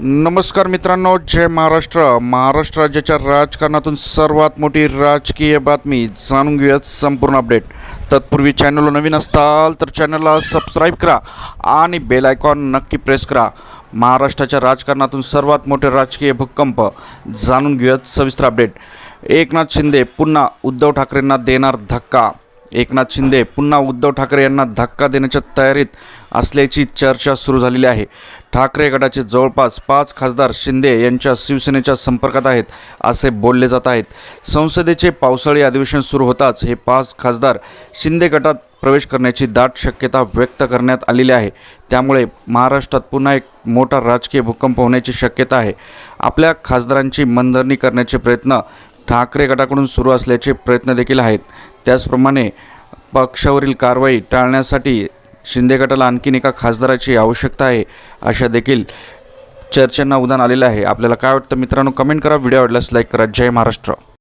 नमस्कार मित्रांनो जय महाराष्ट्र. महाराष्ट्र राज्याच्या राजकारणातून सर्वात मोठी राजकीय बातमी जाणून घेऊयात संपूर्ण अपडेट. तत्पूर्वी चॅनलला नवीन असताल तर चॅनलला सबस्क्राईब करा आणि बेल आयकॉन नक्की प्रेस करा. महाराष्ट्राच्या राजकारणातून सर्वात मोठे राजकीय भूकंप जाणून घेऊयात सविस्तर अपडेट. एकनाथ शिंदे पुन्हा उद्धव ठाकरेंना देणार धक्का एकनाथ शिंदे पुन्हा उद्धव ठाकरे यांना धक्का देण्याच्या तयारीत असल्याची चर्चा सुरू झालेली आहे. ठाकरे गटाचे जवळपास पाच खासदार शिंदे यांच्या शिवसेनेच्या संपर्कात आहेत असे बोलले जात आहेत. संसदेचे पावसाळी अधिवेशन सुरू होताच हे पाच खासदार शिंदे गटात प्रवेश करण्याची दाट शक्यता व्यक्त करण्यात आलेली आहे. त्यामुळे महाराष्ट्रात पुन्हा एक मोठा राजकीय भूकंप होण्याची शक्यता आहे. आपल्या खासदारांची मनधरणी करण्याचे प्रयत्न ठाकरे गटाकडून सुरू असल्याचे प्रयत्न देखील आहेत. त्याचप्रमाणे पक्षावरील कारवाई टाळण्यासाठी शिंदे गटाला आणखीन एका खासदाराची आवश्यकता आहे अशा देखील चर्चांना उदान आलेलं आहे. आपल्याला काय वाटतं मित्रांनो? कमेंट करा. व्हिडिओ आवडल्यास लाईक करा. जय महाराष्ट्र.